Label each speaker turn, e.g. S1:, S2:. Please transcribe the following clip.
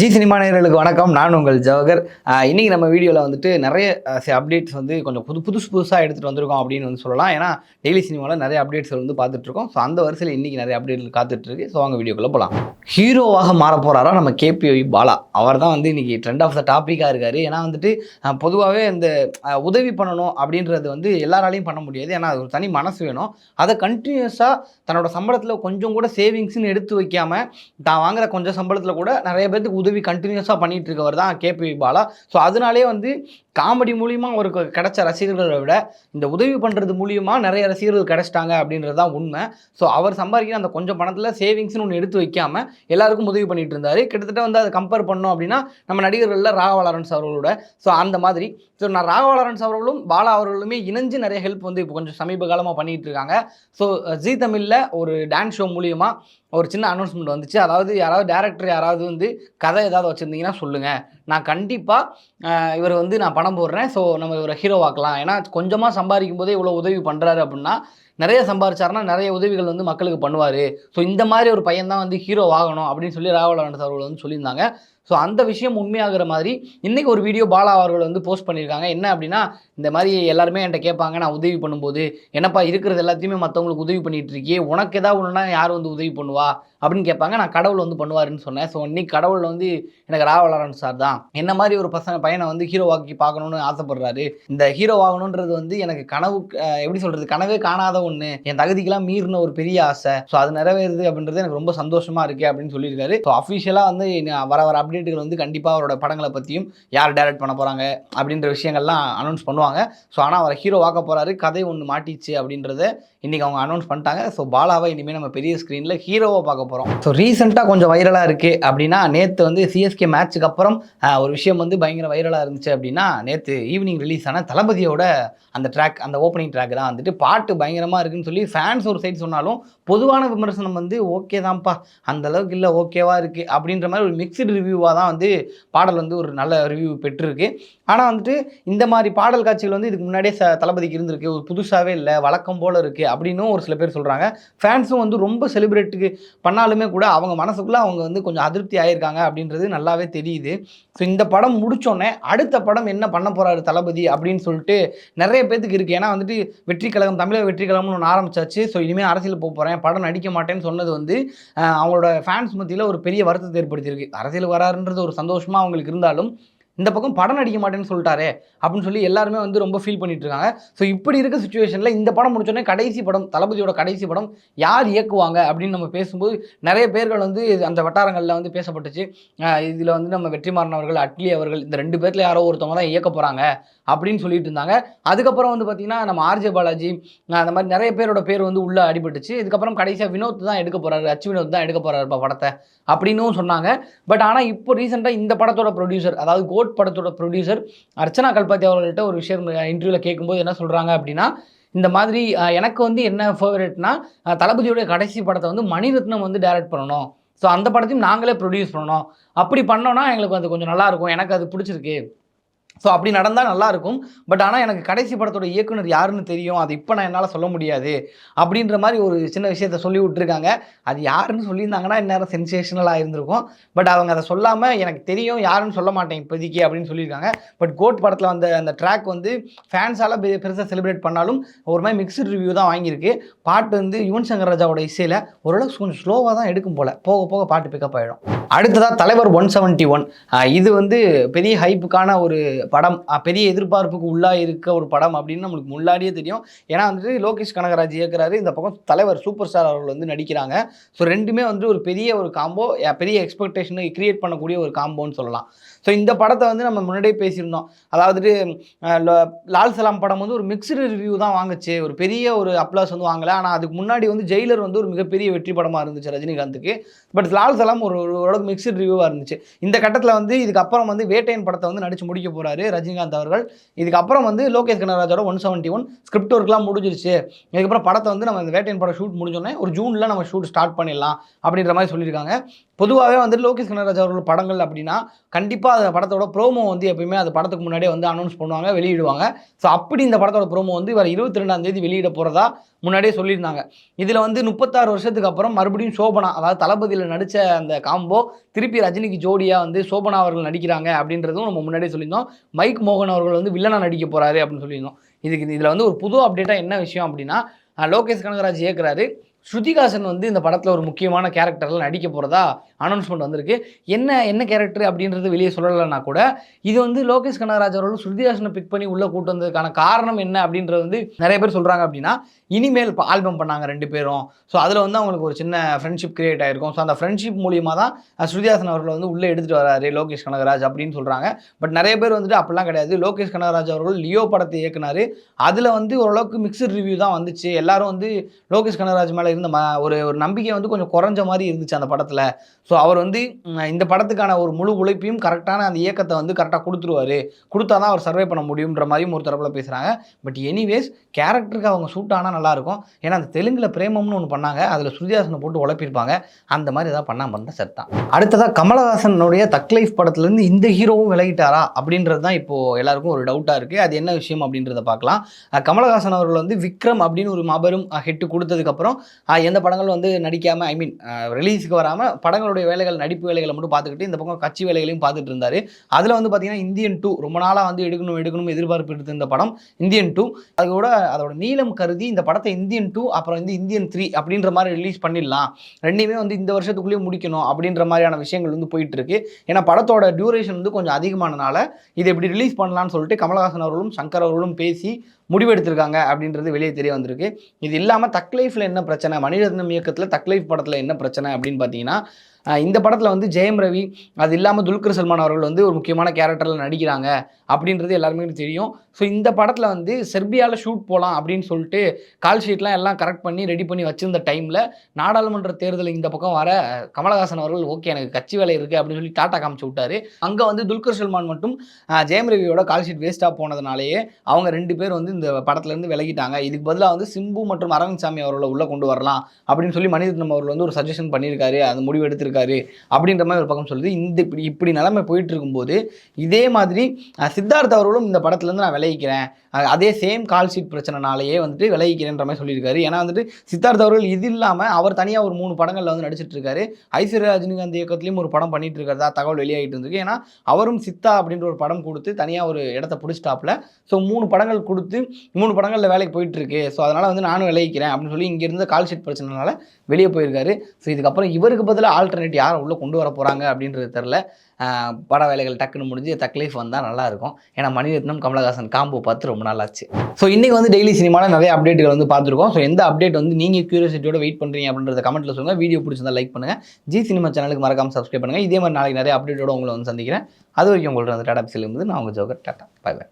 S1: G cinema நேர்களுக்கு வணக்கம். நான் உங்கள் ஜவஹர் இன்றைக்கி நம்ம வீடியோவில் வந்துட்டு நிறைய அப்டேட்ஸ் வந்து கொஞ்சம் புது புதுசு புதுசாக எடுத்துகிட்டு வந்திருக்கோம் அப்படின்னு வந்து சொல்லலாம். ஏன்னா டெய்லி சினிமாவில் நிறைய அப்டேட்ஸ் வந்து பார்த்துட்ருக்கோம் ஸோ அந்த வரிசையில் இன்றைக்கி நிறைய அப்டேட் காத்துட்ருக்கு ஸோ அவங்க வீடியோக்குள்ளே போகலாம் ஹீரோவாக மாற போகிறாரா நம்ம கேபிஒய் பாலா அவர் தான் வந்து இன்றைக்கி ட்ரெண்ட் ஆஃப் த டாப்பிக்காக இருக்கார். ஏன்னா வந்துட்டு பொதுவாகவே இந்த உதவி பண்ணணும் அப்படின்றது வந்து எல்லாராலையும் பண்ண முடியாது. ஏன்னா அது ஒரு தனி மனசு வேணும். அதை கண்டினியூஸாக தன்னோட சம்பளத்தில் கொஞ்சம் கூட சேவிங்ஸ்னு எடுத்து வைக்காமல் தான் வாங்குகிற கொஞ்சம் சம்பளத்தில் கூட நிறைய பேர்த்துக்கு உதவி கண்டினியூஸாக பண்ணிகிட்டு இருக்கவர் தான் கேபி பாலா. ஸோ அதனாலே வந்து காமெடி மூலியமாக அவருக்கு கிடைச்ச ரசிகர்களை விட இந்த உதவி பண்ணுறது மூலியமாக நிறைய ரசிகர்கள் கிடைச்சிட்டாங்க அப்படின்றது தான் உண்மை. ஸோ அவர் சம்பாதிக்கிற அந்த கொஞ்சம் பணத்தில் சேவிங்ஸ்னு ஒன்று எடுத்து வைக்காமல் எல்லாருக்கும் உதவி பண்ணிட்டு இருந்தார் கிட்டத்தட்ட வந்து அதை கம்பேர் பண்ணோம் அப்படின்னா நம்ம நடிகர்களில் ராகவ லாரன்ஸ் அவர்களோட. ஸோ அந்த மாதிரி. ஸோ நான் ராகவ லாரன்ஸ் அவர்களும் பாலா அவர்களுமே இணைஞ்சு நிறைய ஹெல்ப் வந்து இப்போ கொஞ்சம் சமீப காலமாக பண்ணிகிட்டு இருக்காங்க ஸோ ஜி தமிழில் ஒரு டான்ஸ் ஷோ மூலியமாக ஒரு சின்ன அனௌன்ஸ்மெண்ட் வந்துச்சு. அதாவது யாராவது டேரக்டர் யாராவது வந்து கதை ஏதாவது வச்சுருந்தீங்கன்னா சொல்லுங்கள் நான் கண்டிப்பாக இவர் வந்து நான் பணம் போடுறேன். ஸோ நம்ம இவரை ஹீரோவாக்கலாம் ஏன்னா கொஞ்சமாக சம்பாதிக்கும் போதே இவ்வளோ உதவி பண்ணுறாரு அப்படின்னா நிறைய சம்பாரிச்சாருன்னா நிறைய உதவிகள் வந்து மக்களுக்கு பண்ணுவார். ஸோ இந்த மாதிரி ஒரு பையன் தான் வந்து ஹீரோ ஆகணும் அப்படின்னு சொல்லி ராகுல் ஆனந்த் அவர்கள் வந்து சொல்லியிருந்தாங்க. ஸோ அந்த விஷயம் உண்மையாகிற மாதிரி இன்றைக்கி ஒரு வீடியோ பாலா அவர்கள் வந்து போஸ்ட் பண்ணியிருக்காங்க. என்ன அப்படின்னா இந்த மாதிரி எல்லாருமே என்கிட்ட கேட்பாங்க நான் உதவி பண்ணும்போது என்னப்பா இருக்கிறது எல்லாத்தையுமே மற்றவங்களுக்கு உதவி பண்ணிகிட்டு இருக்கியே உனக்கு ஏதாவது ஒன்றுனா யார் வந்து உதவி பண்ணுவா? அப்படின்னு கேட்பாங்க. நான் கடவுள் வந்து பண்ணுவாருன்னு சொன்னேன். ஸோ இன்னைக்கு கடவுள் வந்து எனக்கு ராவலரன் சார் தான். என்ன மாதிரி ஒரு பசங்க பையனை வந்து ஹீரோவாக்கி பார்க்கணுன்னு ஆசைப்படுறாரு. இந்த ஹீரோ ஆகணுன்றது வந்து எனக்கு கனவு எப்படி சொல்கிறது கனவே காணாத ஒன்று என் தகுதிக்கெல்லாம் மீறின ஒரு பெரிய ஆசை. ஸோ அது நிறைவேறுது அப்படின்றது எனக்கு ரொம்ப சந்தோஷமாக இருக்கு அப்படின்னு சொல்லியிருக்காரு. ஸோ அஃபிஷியலாக வந்து வர வர அப்டேட்டுகள் வந்து கண்டிப்பாக அவரோட படங்களை பற்றியும் யார் டைரக்ட் பண்ண போகிறாங்க அப்படின்ற விஷயங்கள்லாம் அனௌன்ஸ் பண்ணுவாங்க. ஸோ ஆனால் அவரை ஹீரோ ஆக்க போகிறாரு கதை ஒன்று மாட்டிச்சு அப்படின்றத இன்றைக்கி அவங்க அனௌன்ஸ் பண்ணிட்டாங்க. ஸோ பாலாவை இனிமேல் நம்ம பெரிய ஸ்க்ரீனில் ஹீரோவை பார்க்க போகிறோம் ஸோ ரீசெண்டாக கொஞ்சம் வைரலாக இருக்குது அப்படின்னா நேற்று வந்து சிஎஸ்கே மேட்ச்சுக்கு அப்புறம் ஒரு விஷயம் வந்து பயங்கர வைரலாக இருந்துச்சு அப்படின்னா நேற்று ஈவினிங் ரிலீஸ் ஆன தளபதியோட அந்த ட்ராக் அந்த ஓப்பனிங் ட்ராக் தான் வந்துட்டு பாட்டு பயங்கரமாக இருக்குன்னு சொல்லி ஃபேன்ஸ் ஒரு சைடு சொன்னாலும் பொதுவான விமர்சனம் வந்து ஓகே தான்ப்பா அந்த அளவுக்கு இல்லை ஓகேவாக இருக்குது அப்படின்ற மாதிரி ஒரு மிக்சடு ரிவ்யூவாக தான் வந்து பாடல் வந்து ஒரு நல்ல ரிவ்யூ பெற்றிருக்கு. ஆனால் வந்துட்டு இந்த மாதிரி பாடல் காட்சிகள் வந்து இதுக்கு முன்னாடியே ச தளபதிக்கு இருந்திருக்கு. ஒரு புதுசாகவே இல்லை வழக்கம் போல் இருக்குது அப்படின்னும் ஒரு சில பேர் சொல்கிறாங்க ஃபேன்ஸும் வந்து ரொம்ப செலிப்ரேட்டுக்கு பண்ணாலுமே கூட அவங்க மனசுக்குள்ளே அவங்க வந்து கொஞ்சம் அதிருப்தி ஆகியிருக்காங்க அப்படின்றது நல்லாவே தெரியுது. ஸோ இந்த படம் முடித்தோடனே அடுத்த படம் என்ன பண்ண போகிறாரு தளபதி அப்படின்னு சொல்லிட்டு நிறைய பேத்துக்கு இருக்குது ஏன்னா வந்துட்டு வெற்றி கழகம் தமிழக வெற்றி கழகம்னு ஒன்று ஆரம்பிச்சாச்சு. ஸோ இனிமேல் அரசியல் போக போகிறேன் படம் நடிக்க மாட்டேன்னு சொன்னது வந்து அவங்களோட ஃபேன்ஸ் மத்தியில் ஒரு பெரிய வருத்தத்தை ஏற்படுத்தியிருக்கு. அரசியல் வராருன்றது ஒரு சந்தோஷமாக அவங்களுக்கு இருந்தாலும் இந்த பக்கம் படம் நடிக்க மாட்டேன்னு சொல்லிட்டாரே அப்படின்னு சொல்லி எல்லாருமே வந்து ரொம்ப ஃபீல் பண்ணிட்டு இருக்காங்க. ஸோ இப்படி இருக்க சுச்சுவேஷனில் இந்த படம் முடிச்சோடனே கடைசி படம் தளபதியோட கடைசி படம் யார் இயக்குவாங்க அப்படின்னு நம்ம பேசும்போது நிறைய பேர்கள் வந்து அந்த வட்டாரங்களில் வந்து பேசப்பட்டுச்சு. இதில் வந்து நம்ம வெற்றிமாறன் அவர்கள் அட்லி அவர்கள் இந்த ரெண்டு பேர்த்தில் யாரோ ஒருத்தவங்க தான் இயக்க போகிறாங்க அப்படின்னு சொல்லிட்டு இருந்தாங்க. அதுக்கப்புறம் வந்து பார்த்தீங்கன்னா நம்ம ஆர்ஜே பாலாஜி அந்த மாதிரி நிறைய பேரோட பேர் வந்து உள்ளே அடிபட்டுச்சு. இதுக்கப்புறம் கடைசியாக வினோத் தான் எடுக்க போகிறாரு அச்சு வினோத் தான் எடுக்க போகிறாருப்பா படத்தை அப்படின்னும் சொன்னாங்க. பட் ஆனால் இப்போ ரீசெண்டாக இந்த படத்தோட ப்ரொடியூசர் அதாவது கோ கோட் படத்தோட ப்ரொடியூசர் அர்ச்சனா கல்பாத்தி அவர்கள்ட்ட ஒரு விஷயம் இன்டர்வியூவில் கேட்கும்போது என்ன சொல்கிறாங்க அப்படின்னா இந்த மாதிரி எனக்கு வந்து என்ன ஃபேவரட்னா தளபதியோடைய கடைசி படத்தை வந்து மணிரத்னம் வந்து டைரக்ட் பண்ணணும். ஸோ அந்த படத்தையும் நாங்களே ப்ரொடியூஸ் பண்ணணும். அப்படி பண்ணோன்னா எங்களுக்கு அது கொஞ்சம் நல்லாயிருக்கும் எனக்கு அது பிடிச்சிருக்கு. ஸோ அப்படி நடந்தால் நல்லாயிருக்கும் பட் ஆனால் எனக்கு கடைசி படத்தோட இயக்குனர் யாருன்னு தெரியும். அது இப்போ நான் என்னால் சொல்ல முடியாது. அப்படின்ற மாதிரி ஒரு சின்ன விஷயத்த சொல்லி விட்டுருக்காங்க. அது யாருன்னு சொல்லியிருந்தாங்கன்னா இந்நேரம் சென்சேஷனலாக இருந்திருக்கும். பட் அவங்க அதை சொல்லாமல் எனக்கு தெரியும் யாருன்னு சொல்ல மாட்டேன் இப்போதைக்கு அப்படின்னு சொல்லியிருக்காங்க. பட் கோட் படத்தில் வந்த அந்த ட்ராக் வந்து ஃபேன்ஸால் பெருசாக செலிப்ரேட் பண்ணாலும் ஒரு மாதிரி மிக்சட் ரிவ்யூ தான் வாங்கியிருக்கு. பாட்டு வந்து யுவன் சங்கர் ராஜாவோட இசையில் ஓரளவுக்கு கொஞ்சம் ஸ்லோவாக தான் எடுக்கும் போல். போக போக பாட்டு பிக்கப் ஆகிடும் அடுத்ததாக தலைவர் ஒன் செவன்ட்டி ஒன் இது வந்து பெரிய ஹைப்புக்கான ஒரு படம் பெரிய எதிர்பார்ப்புக்கு உள்ளாக இருக்க ஒரு படம் அப்படின்னு நம்மளுக்கு முன்னாடியே தெரியும். ஏன்னா வந்துட்டு லோகேஷ் கனகராஜ் இயக்குறாரு. இந்த பக்கம் தலைவர் சூப்பர் ஸ்டார் அவர்கள் வந்து நடிக்கிறாங்க. ஸோ ரெண்டுமே வந்து ஒரு பெரிய ஒரு காம்போ பெரிய எக்ஸ்பெக்டேஷனை கிரியேட் பண்ணக்கூடிய ஒரு காம்போன்னு சொல்லலாம். ஸோ இந்த படத்தை வந்து நம்ம முன்னாடியே பேசியிருந்தோம். அதாவது லால் சலாம் படம் வந்து ஒரு மிக்சடு ரிவ்யூ தான் வாங்குச்சு. ஒரு பெரிய ஒரு அப்ளாஸ் வந்து வாங்கல. ஆனால் அதுக்கு முன்னாடி வந்து ஜெயிலர் வந்து ஒரு மிகப்பெரிய வெற்றி படமாக இருந்துச்சு ரஜினிகாந்துக்கு. பட் லால் சலாம் ஒரு ஒரு ஓரளவுக்கு மிக்சடு ரிவ்யூவாக இருந்துச்சு. இந்த கட்டத்தில் வந்து இதுக்கப்புறம் வந்து வேட்டையன் படத்தை வந்து நடிச்சு முடிக்க போகிறாரு ரஜினிகாந்த் அவர்கள். இதுக்கப்புறம் வந்து லோகேஷ் கனகராஜோட ஒன் செவன்ட்டி ஒன் ஸ்கிரிப்ட் ஒர்க்லாம் முடிஞ்சிருச்சு. இதுக்கப்புறம் படத்தை வந்து நம்ம இந்த வேட்டையன் படம் ஷூட் முடிஞ்சோடனே ஒரு ஜூனில் நம்ம ஷூட் ஸ்டார்ட் பண்ணிடலாம் அப்படின்ற மாதிரி சொல்லியிருக்காங்க. பொதுவாகவே வந்துட்டு லோகேஷ் கனகராஜ் அவர்கள் படங்கள் அப்படின்னா கண்டிப்பாக அந்த படத்தோட ப்ரோமோ வந்து எப்பயுமே அந்த படத்துக்கு முன்னாடியே வந்து அனௌன்ஸ் பண்ணுவாங்க வெளியிடுவாங்க. ஸோ அப்படி இந்த படத்தோட ப்ரோமோ வந்து இவர் இருபத்தி ரெண்டாம் தேதி வெளியிட போகிறதா முன்னாடியே சொல்லியிருந்தாங்க. இதில் வந்து முப்பத்தாறு வருஷத்துக்கு அப்புறம் மறுபடியும் சோபனா அதாவது தளபதியில் நடித்த அந்த காம்போ திருப்பி ரஜினிக்கு ஜோடியாக வந்து சோபனா அவர்கள் நடிக்கிறாங்க அப்படின்றதும் நம்ம முன்னாடியே சொல்லியிருந்தோம். மைக் மோகன் அவர்கள் வந்து வில்லனா நடிக்க போகிறாரு அப்படின்னு சொல்லியிருந்தோம். இதுக்கு இதில் வந்து ஒரு புது அப்டேட்டாக என்ன விஷயம் அப்படின்னா லோகேஷ் கனகராஜ் இயக்குறாரு. ஸ்ருதிகாசன் வந்து இந்த படத்தில் ஒரு முக்கியமான கேரக்டரில் நடிக்க போகிறதா அனௌன்ஸ்மெண்ட் வந்திருக்கு. என்ன என்ன கேரக்டர் அப்படின்றது வெளியே சொல்லலைன்னா கூட இது வந்து லோகேஷ் கனகராஜ் அவர்களும் ஸ்ருதிஹாசனை பிக் பண்ணி உள்ளே கூட்டு வந்ததுக்கான காரணம் என்ன அப்படின்றது வந்து நிறைய பேர் சொல்கிறாங்க அப்படின்னா இனிமேல் ஆல்பம் பண்ணாங்க ரெண்டு பேரும். ஸோ அதில் வந்து அவங்களுக்கு ஒரு சின்ன ஃப்ரெண்ட்ஷிப் கிரியேட் ஆகிருக்கும் ஸோ அந்த ஃப்ரெண்ட்ஷிப் மூலியமாக தான் ஸ்ருதிஹாசன் அவர்களை வந்து உள்ளே எடுத்துகிட்டு வராரு லோகேஷ் கனகராஜ் அப்படின்னு சொல்கிறாங்க பட் நிறைய பேர் வந்துட்டு அப்படிலாம் கிடையாது. லோகேஷ் கனகராஜ் அவர்கள் லியோ படத்தை இயக்குனாரு. அதில் வந்து ஓரளவுக்கு மிக்சட் ரிவ்யூ தான் வந்துச்சு. எல்லாரும் வந்து லோகேஷ் கனகராஜ் மேலே இருந்த ம ஒரு ஒரு நம்பிக்கை வந்து கொஞ்சம் குறைஞ்ச மாதிரி இருந்துச்சு அந்த படத்தில். ஸோ ஸோ அவர் வந்து இந்த படத்துக்கான ஒரு முழு உழைப்பையும் கரெக்டான அந்த இயக்கத்தை வந்து கரெக்டாக கொடுத்துருவாரு. கொடுத்தா தான் அவர் சர்வே பண்ண முடியுன்ற மாதிரியும் ஒரு தரப்பில் பேசுகிறாங்க பட் எனிவேஸ் கேரக்டருக்கு அவங்க சூட் ஆனால் நல்லாயிருக்கும் ஏன்னா அந்த தெலுங்கில் பிரேமம்னு ஒன்று பண்ணாங்க. அதில் ஸ்ருதிஹாசனை போட்டு உழைப்பிருப்பாங்க. அந்த மாதிரி ஏதாவது பண்ணாமல் இருந்தால் செத்தான் அடுத்ததாக கமலஹாசனுடைய தக் லைஃப் படத்துலேருந்து இந்த ஹீரோவும் விலகிட்டாரா? அப்படின்றது தான் இப்போது எல்லாருக்கும் ஒரு டவுட்டாக இருக்குது அது என்ன விஷயம் அப்படின்றத பார்க்கலாம். கமலஹாசன் அவர்கள் வந்து விக்ரம் அப்படின்னு ஒரு மாபெரும் ஹிட் கொடுத்ததுக்கப்புறம் எந்த படங்களும் வந்து நடிக்காமல் ஐ மீன் ரிலீஸுக்கு வராமல் படங்களுடைய வேலைகள் நடிப்பு வேலைகளை மட்டும் பார்த்துக்கிட்டு இந்த பக்கம் கட்சி வேலைகளையும் பார்த்துட்டு இருந்தார். அதில் வந்து பார்த்தீங்கன்னா இந்தியன் டூ ரொம்ப நாளாக வந்து எடுக்கணும் எடுக்கணும் எதிர்பார்ப்பு எடுத்து இந்த படம் இந்தியன் டூ. அதோட அதோட நீளம் கருதி இந்த படத்தை இந்தியன் டூ அப்புறம் வந்து இந்தியன் த்ரீ அப்படின்ற மாதிரி ரிலீஸ் பண்ணிடலாம். ரெண்டையுமே வந்து இந்த வருஷத்துக்குள்ளேயே முடிக்கணும் அப்படின்ற மாதிரியான விஷயங்கள் வந்து போயிட்டு இருக்கு. ஏன்னா படத்தோட டியூரேஷன் வந்து கொஞ்சம் அதிகமானனால இதை எப்படி ரிலீஸ் பண்ணலாம்னு சொல்லிட்டு கமலஹாசன் அவர்களும் சங்கர் அவர்களும் பேசி முடிவெடுத்திருக்காங்க அப்படின்றது வெளியே தெரிய வந்திருக்கு. இது இல்லாமல் தக் லைஃப்பில் என்ன பிரச்சனை? மணிரத்னம் இயக்கத்தில் தக் லைஃப் படத்தில் என்ன பிரச்சனை அப்படின்னு பார்த்தீங்கன்னா இந்த படத்தில் வந்து ஜெயம் ரவி அது இல்லாமல் துல்கர் சல்மான் அவர்கள் வந்து ஒரு முக்கியமான கேரக்டரில் நடிக்கிறாங்க. அப்படின்றது எல்லாருமே தெரியும். ஸோ இந்த படத்தில் வந்து செர்பியாவில் ஷூட் போகலாம் அப்படின்னு சொல்லிட்டு கால் ஷீட்லாம் எல்லாம் கரெக்ட் பண்ணி ரெடி பண்ணி வச்சிருந்த டைமில் நாடாளுமன்ற தேர்தல் இந்த பக்கம் வர கமலஹாசன் அவர்கள் ஓகே எனக்கு கட்சி வேலை இருக்குது அப்படின்னு சொல்லி டாட்டா காமிச்சு விட்டாரு. அங்கே வந்து துல்கர் சல்மான் மட்டும் ஜெயம் ரவியோட கால் ஷீட் வேஸ்ட்டாக போனதுனாலேயே அவங்க ரெண்டு பேர் வந்து இந்த படத்துலேருந்து விலகிட்டாங்க. இதுக்கு பதிலாக வந்து சிம்பு மற்றும் அரவிந்த் சாமி அவர்களை உள்ளே கொண்டு வரலாம் அப்படின்னு சொல்லி மணிரத்னம் அவர்கள் வந்து ஒரு சஜஷன் பண்ணியிருக்காரு. அது முடிவு எடுத்திருக்காரு அப்படின்ற மாதிரி ஒரு பக்கம் சொல்லுது. இந்த இப்படி இப்படி நிலைமை போயிட்டு இருக்கும்போது இதே மாதிரி சித்தார்த் அவர்களும் இந்த படத்துலேருந்து நான் விளைவிக்கிறேன் அதே சேம் கால் ஷீட் பிரச்சனைனாலேயே வந்துட்டு விளைவிக்கிறேன்ற மாதிரி சொல்லியிருக்காரு. ஏன்னா வந்துட்டு சித்தார்த் அவர்கள் இது இல்லாமல் அவர் தனியாக ஒரு மூணு படங்களில் வந்து நடிச்சிட்டு இருக்காரு. ஐஸ்வர்யா ரஜினிகாந்த் இயக்கத்துலேயும் ஒரு படம் பண்ணிட்டு இருக்கிறதா தகவல் வெளியாகிட்டு இருந்திருக்கு. ஏன்னா அவரும் சித்தா அப்படின்ற ஒரு படம் கொடுத்து தனியாக ஒரு இடத்த பிடிச்சிட்டாப்புல. ஸோ மூணு படங்கள் கொடுத்து மூணு படங்களில் வேலைக்கு போயிட்டு இருக்கு ஸோ அதனால் வந்து நானும் விளைவிக்கிறேன் அப்படின்னு சொல்லி இங்கே இருந்த கால் ஷீட் பிரச்சனைனால வெளியே போயிருக்காரு. ஸோ இதுக்கப்புறம் இவருக்கு பதிலாக ஆல்டர்னேட் யாரை உள்ளே கொண்டு வர போகிறாங்க அப்படின்றது தெரில பட வேலைகள் டக்குன்னு முடிஞ்சு தக்லீஃப் வந்தால் நல்லாயிருக்கும். ஏன்னா மணிரத்னம் கமலஹாசன் காம்போ பார்த்து ரொம்ப நாள் ஸோ இன்றைக்கி வந்து டெய்லி சினிமாவில் நிறைய அப்டேட்டுகள் வந்து பார்த்துருக்கோம். ஸோ எந்த அப்டேட் வந்து நீங்கள் க்யூரியாசிட்டியோட வெயிட் பண்ணுறீங்க அப்படின்றத கமெண்ட்டில் சொல்லுங்கள் வீடியோ பிடிச்சிருந்தா லைக் பண்ணுங்கள் ஜி சினிமா சேனலுக்கு மறக்காம சப்ஸ்கிரைப் பண்ணுங்கள் இதே மாதிரி நாளைக்கு நிறைய அப்டேட்டோட உங்களை வந்து சந்திக்கிறேன். அது வரைக்கும் உங்கள்ட்ட வந்து டாடா பிசிலிருந்து நான் உங்கள் ஜோகர் டாட்டா. By by